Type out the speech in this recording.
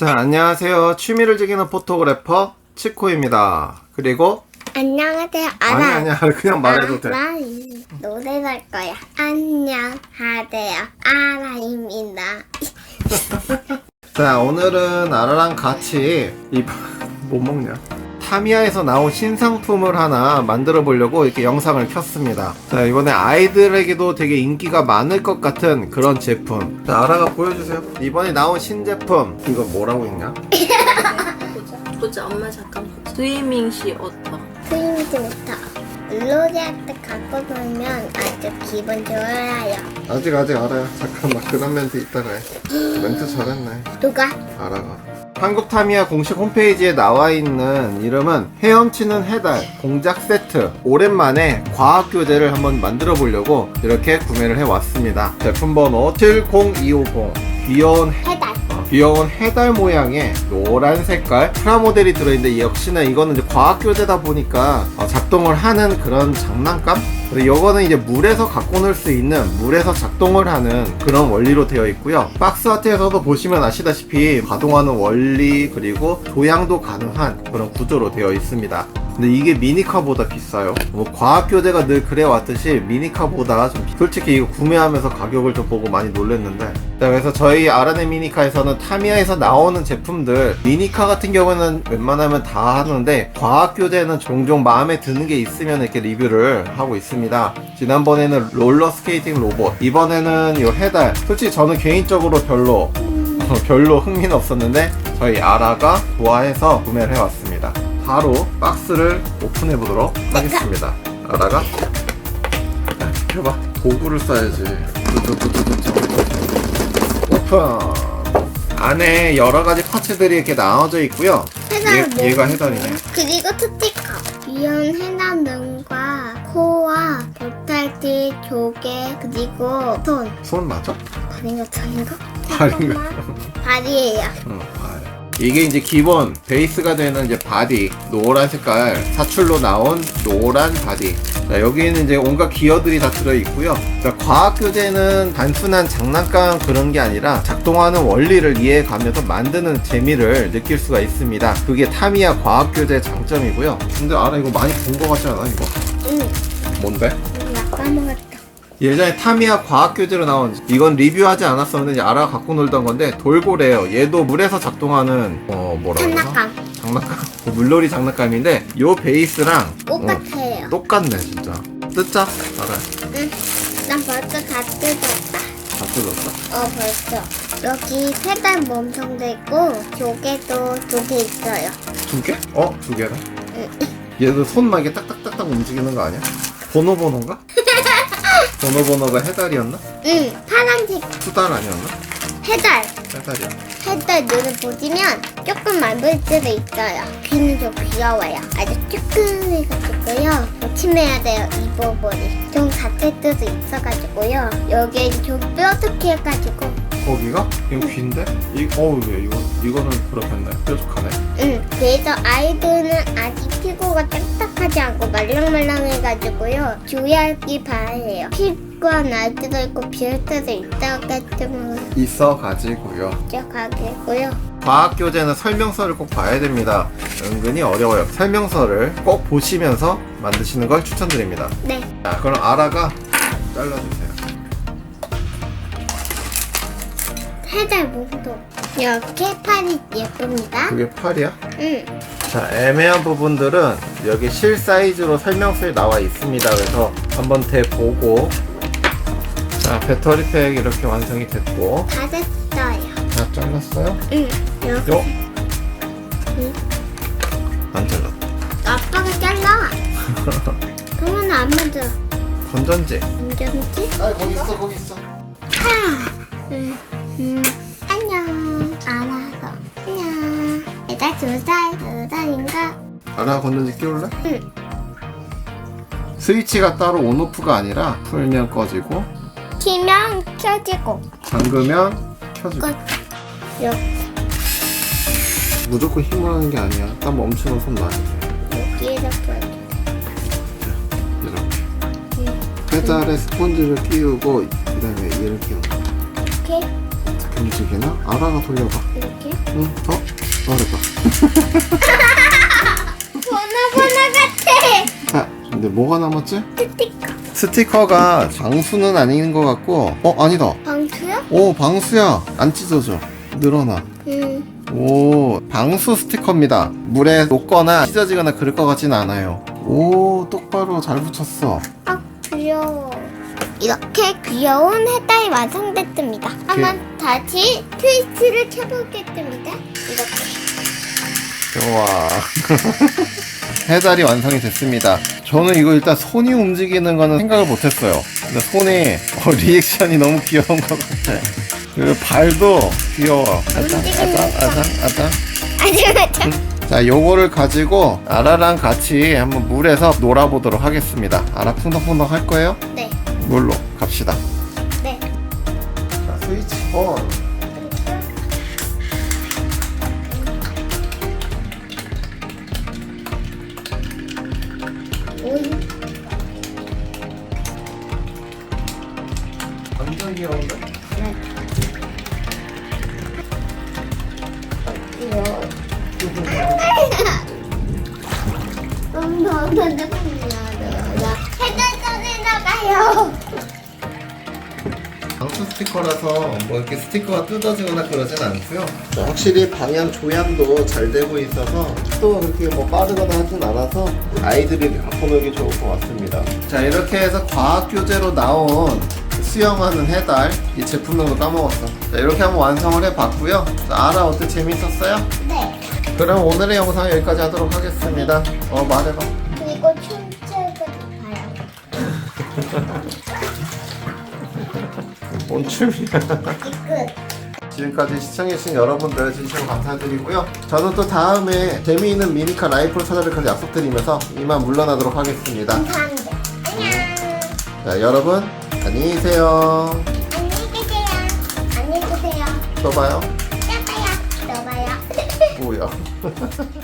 자, 안녕하세요. 취미를 즐기는 포토그래퍼 치코입니다. 그리고 안녕하세요. 아니 알아. 아니야. 그냥 말해도 돼. 나 노래 할 거야. 안녕하세요. 아라입니다. 자, 오늘은 아라랑 같이 이 못 먹냐? 타미야에서 나온 신상품을 하나 만들어 보려고 이렇게 영상을 켰습니다. 자, 이번에 아이들에게도 되게 인기가 많을 것 같은 그런 제품. 자, 아라가 보여주세요. 이번에 나온 신제품. 이거 뭐라고 있냐? 보자. 보자. 엄마 잠깐 보자. 스위밍 시 어터. 스윙부터 로리한테 갖고 놀면 아주 기분 좋아요. 아직 아직 알아요. 잠깐만 그런 멘트 이따가 해. 멘트 잘했네. 누가? 알아가. 한국 타미야 공식 홈페이지에 나와 있는 이름은 헤엄치는 해달 공작 세트. 오랜만에 과학 교재를 한번 만들어 보려고 이렇게 구매를 해 왔습니다. 제품 번호 70250. 귀여운 해달. 어, 귀여운 해달 모양의 노란 색깔 프라모델이 들어있는데 역시나 이거는 이제 과학 교재다 보니까 어, 작동을 하는 그런 장난감? 그리고 이거는 이제 물에서 갖고 놀 수 있는 물에서 작동을 하는 그런 원리로 되어 있고요. 박스 아트에서도 보시면 아시다시피 가동하는 원리 그리고 조향도 가능한 그런 구조로 되어 있습니다. 근데 이게 미니카보다 비싸요. 뭐 과학 교재가 늘 그래 왔듯이 미니카보다 좀 비- 솔직히 이거 구매하면서 가격을 좀 보고 많이 놀랐는데 자, 그래서 저희 아라네 미니카에서는 타미야에서 나오는 제품들 미니카 같은 경우는 웬만하면 다 하는데 과학 교재는 종종 마음에 드는 게 있으면 이렇게 리뷰를 하고 있습니다. 지난번에는 롤러 스케이팅 로봇 이번에는 이 해달 솔직히 저는 개인적으로 별로 어, 별로 흥미는 없었는데 저희 아라가 좋아해서 구매를 해왔습니다. 바로 박스를 오픈해 보도록 하겠습니다. 아라가 아, 비켜봐 도구를 써야지. 오픈. 안에 여러 가지 파츠들이 이렇게 나눠져 있고요. 해달 얘, 뭐? 얘가 해달이네. 그리고 스티커. 귀여운 해달 눈과 코와 볼살지 조개 그리고 손. 손 맞아? 발인가 손인가? 발인가? 발이에요. 응, 발. 이게 이제 기본 베이스가 되는 이제 바디 노란 색깔 사출로 나온 노란 바디. 자, 여기에는 이제 온갖 기어들이 다 들어 있고요. 자, 과학 교재는 단순한 장난감 그런 게 아니라 작동하는 원리를 이해가면서 만드는 재미를 느낄 수가 있습니다. 그게 타미야 과학 교재의 장점이고요. 근데 알아 이거 많이 본 거 같지 않아 이거? 응. 뭔데? 나 까먹었다. 예전에 타미야 과학 교재로 나온 이건 리뷰하지 않았었는데 알아 갖고 놀던 건데 돌고래요. 얘도 물에서 작동하는 어 뭐라고 장난감. 장난감 그 물놀이 장난감인데 요 베이스랑 똑같아요. 어, 똑같네 진짜. 뜯자 알아. 응. 난 벌써 다 뜯었다. 다 뜯었어. 어 벌써. 여기 페달 몸통도 있고 조개도 두 개 있어요. 두 개? 어? 두 개다. 응. 얘도 손만 이게 딱딱딱딱 움직이는 거 아니야? 번호 번호가 해달이었나? 응. 파란색 수달 아니었나? 해달. 해달이야. 해달 눈을 보시면 조금 만들 수도 있어요. 귀는 좀 귀여워요. 아주 쭈끈해가지고요. 조심해야 돼요, 이 부분이. 좀 다칠 수도 있어가지고요. 여기에 좀 뾰족해 해가지고. 거기가? 이거 귀인데? 이 어우 왜 이거 이거는 그렇겠네. 뾰족하네. 응. 그래서 아이들은 아직 피부가 딱딱하지 않고 말랑말랑해가지고요. 주의하기 바래요. 피부가 날 수도 있고 비올 수도 있다기 때문에 있어 가지고요. 가겠고요. 과학 교재는 설명서를 꼭 봐야 됩니다. 은근히 어려워요. 설명서를 꼭 보시면서 만드시는 걸 추천드립니다. 네. 자, 그럼 아라가 잘라주세요. 해달 몸도 이렇게 팔이 예쁩니다. 그게 팔이야? 응. 자, 애매한 부분들은 여기 실 사이즈로 설명서에 나와 있습니다. 그래서 한번 대 보고 자, 배터리 팩 이렇게 완성이 됐고 다 됐어요. 다 잘랐어요? 응. 이렇게. 요? 응. 안 잘랐다. 아빠가 잘라. 그러면 안 만들어. 건전지. 운전지? 아, 거기 있어, 거기 있어. 응. 음. 안 애가 두 살, 두 살인가? 아라 건전지 끼울래? 응. 스위치가 따로 온오프가 아니라 풀면 꺼지고 키면 켜지고. 잠그면 켜지고 끝. 무조건 힘을 하는 게 아니야 딱 멈추면 손 놔야 돼 여기에다 껴. 이렇게 응. 페달에 스펀지를 끼우고 그 다음에 얘를 이렇게. 이렇게 움직이나? 아라가 돌려봐. 이렇게 응, 더? 어, 됐다. 보나보나 같아 아, 근데 뭐가 남았지? 스티커 스티커가 방수는 아닌 것 같고, 어, 아니다. 방수요? 오, 방수야. 안 찢어져. 늘어나. 음 오, 방수 스티커입니다. 물에 녹거나 찢어지거나 그럴 것 같진 않아요. 오, 똑바로 잘 붙였어. 아 귀여워 이렇게 귀여운 해달이 완성됐습니다 한번 다시 트위스트를 켜보겠습니다 이렇게 좋아. 해달이 완성이 됐습니다. 저는 이거 일단 손이 움직이는 거는 생각을 못했어요. 근데 손이 어, 리액션이 너무 귀여운 것 같아. 그리고 발도 귀여워. 아장, 아장, 아장, 아장. 아주 맞아 자, 요거를 가지고 아라랑 같이 한번 물에서 놀아보도록 하겠습니다. 아라 풍덩풍덩 할 거예요? 네 물로 갑시다. 네. 자, 스위치 온. 귀여운데? 귀여워 엄마 근데 미안해 해달 떠내나가요 방수 스티커라서 뭐 이렇게 스티커가 뜯어지거나 그러진 않고요. 확실히 방향 조향도 잘 되고 있어서 또 그렇게 뭐 빠르거나 하진 않아서 아이들이 놀기 좋을 것 같습니다. 자 이렇게 해서 과학 교재로 나온 수영하는 해달 이 제품명도 까먹었어. 자 이렇게 한번 완성을 해봤고요. 자, 아라 어때 재밌었어요? 네 그럼 오늘의 영상 여기까지 하도록 하겠습니다. 어 말해봐. 그리고 춤추고 봐요 뭔 춤이야? 끝 지금까지 시청해주신 여러분들 진심으로 감사드리고요. 저는 또 다음에 재미있는 미니카 라이프를 찾아뵐 약속드리면서 이만 물러나도록 하겠습니다. 감사합니다 안녕 자, 여러분, 안녕히 계세요. 안녕히 계세요 안녕히 계세요 또 봐요. 또 봐요 또 봐요 뭐야.